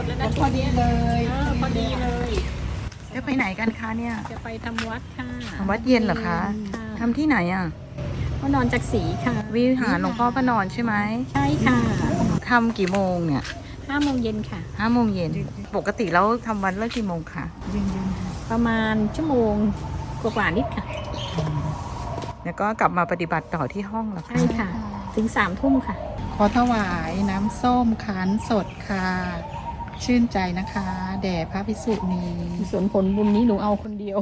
ดแล้วแล้นะวพอดีเลยเออพอดีเลย จะไปไหนกันคะเนี่ย จะไปทำวัดค่ะทำวัดเย็นเหรอคะค่ะทำที่ไหนอะพระนอนจักรีค่ะวิหารหลวงพ่อพระนอนใช่ไหมใช่ค่ะทำกี่โมงเนี่ยห้าโมงเย็นค่ะ ห้าโมงเย็น ปกติแล้วทำวันเลิกกี่โมงคะประมาณชั่วโมงกว่าๆนิดค่ะ แล้วก็กลับมาปฏิบัติต่อที่ห้องเหรอคะใช่ค่ะ ถึงสามทุ่มค่ะ ขอถวายน้ำส้มขันสดค่ะ ชื่นใจนะคะ แด่พระพิสุนีส่วนผลบุญนี้หนูเอาคนเดียว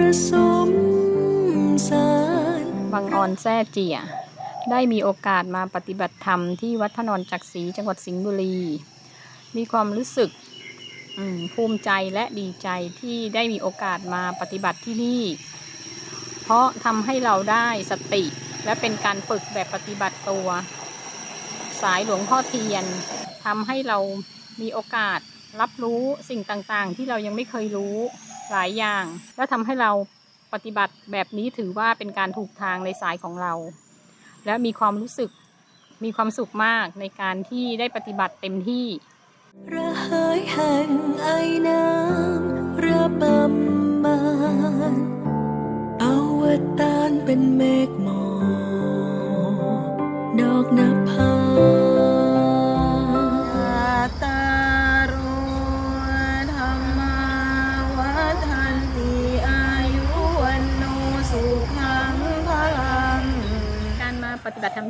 ระสมสารบางออนแซ่เจีย ได้มีโอกาสมาปฏิบัติธรรมที่วัดพระนอนจักรีจังหวัดสิงห์บุรี มีความรู้สึกภูมิใจและดีใจที่ได้มีโอกาสมาปฏิบัติที่นี่ เพราะทำให้เราได้สติและเป็นการฝึกแบบปฏิบัติตัว สายหลวงพ่อเทียนทำให้เรามีโอกาส รับรู้สิ่งต่างๆ ที่เรายังไม่เคยรู้หลายอย่าง และทำให้เราปฏิบัติแบบนี้ถือว่าเป็นการถูกทางในสายของเรา และมีความรู้สึกมีความสุขมากในการที่ได้ปฏิบัติเต็มที่ระเหยแห่งไอ้น้ำระบำมาเอาวตารเป็นเมฆหมอกดอกนภา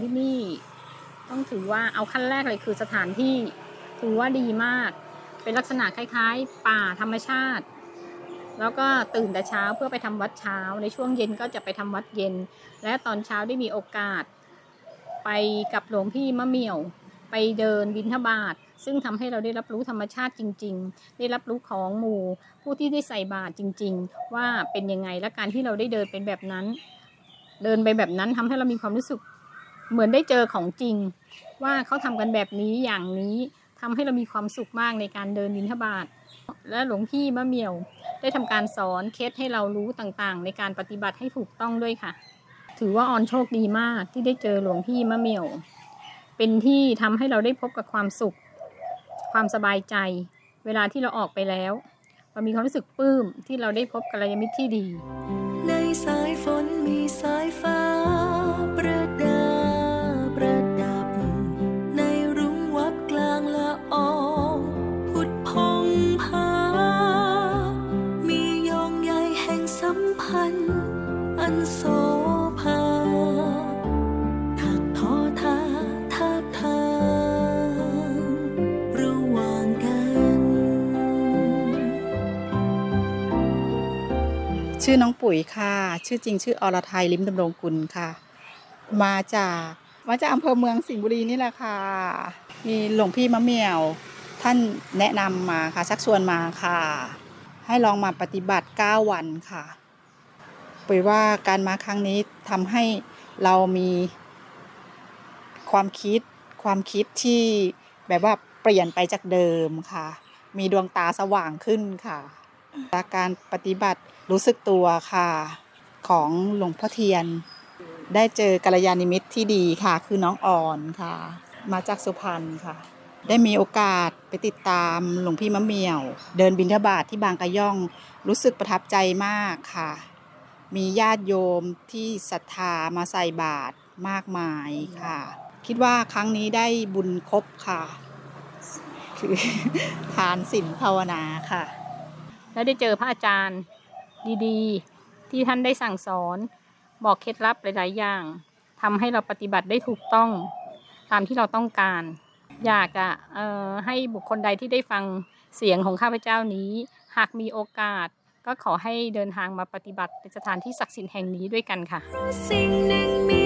ที่นี่ ต้องถือว่าเอาขั้นแรกเลยคือสถานที่ถือว่าดีมาก เป็นลักษณะคล้าย ๆ ป่าธรรมชาติ แล้วก็ตื่นแต่เช้าเพื่อไปทำวัดเช้า ในช่วงเย็นก็จะไปทำวัดเย็น และตอนเช้าได้มีโอกาส ไปกับหลวงพี่มะเมี่ยว ไปเดินบิณฑบาตซึ่งทำให้เราได้รับรู้ธรรมชาติจริง ๆ ได้รับรู้ของหมู่ ผู้ที่ได้ใส่บาตรจริง ๆ ว่าเป็นยังไงและการที่เราได้เดินเป็นแบบนั้น เดินไปแบบนั้นทำให้เรามีความรู้สึก เหมือนได้เจอของจริง ว่าเขาทำกันแบบนี้อย่างนี้ทำให้เรามีความสุขมากในการเดินบิณฑบาตและหลวงพี่มะเมี่ยวได้ทำการสอนเคสให้เรารู้ต่างๆ ในการปฏิบัติให้ถูกต้องด้วยค่ะ ถือว่าออนโชคดีมากที่ได้เจอหลวงพี่มะเมี่ยว เป็นที่ทำให้เราได้พบกับความสุข ความสบายใจ เวลาที่เราออกไปแล้วเรามีความรู้สึกปลื้มที่เราได้พบกัลยาณมิตรที่ดีในสาย ชื่อน้องปุ๋ยค่ะ ชื่อจริงชื่ออรไทยลิมดำรงกุลค่ะ มาจากมาจากอำเภอเมืองสิงห์บุรีนี่แหละค่ะ มีหลวงพี่มะเมี่ยว ท่านแนะนำมาค่ะชักชวนมาค่ะ ให้ลองมาปฏิบัติ 9 วันค่ะ ปุ๋ยว่าการมาครั้งนี้ทำให้เรามีความคิดความคิดที่แบบว่าเปลี่ยนไปจากเดิมค่ะ มีดวงตาสว่างขึ้นค่ะ จากการปฏิบัติรู้สึกตัวค่ะ ของหลวงพ่อเทียน ได้เจอกัลยาณมิตรที่ดีค่ะ คือน้องอ่อนค่ะ มาจากสุพรรณค่ะ ได้มีโอกาสไปติดตามหลวงพี่มะเมี่ยว เดินบิณฑบาตทที่บางกะย่องรู้สึกประทับใจมากค่ะ มีญาติโยมที่ศรัทธามาใส่บาตรมากมายค่ะ คิดว่าครั้งนี้ได้บุญครบค่ะ คือทานศีลภาวนาค่ะ และได้เจอพระอาจารย์ดีๆ ที่ท่านได้สั่งสอน บอกเคล็ดลับหลาย ๆ อย่างทำให้เราปฏิบัติได้ถูกต้องตามที่เราต้องการ อยากจะเอ่อให้บุคคลใดที่ได้ฟังเสียงของข้าพเจ้านี้ หากมีโอกาสก็ขอให้เดินทางมาปฏิบัติในสถานที่ศักดิ์สิทธิ์แห่งนี้ด้วยกันค่ะ สิ่งหนึ่งมี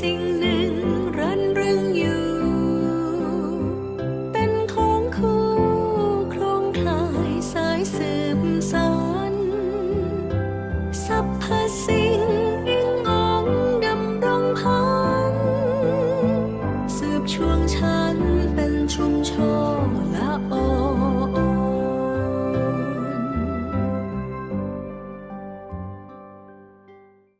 สิ่ง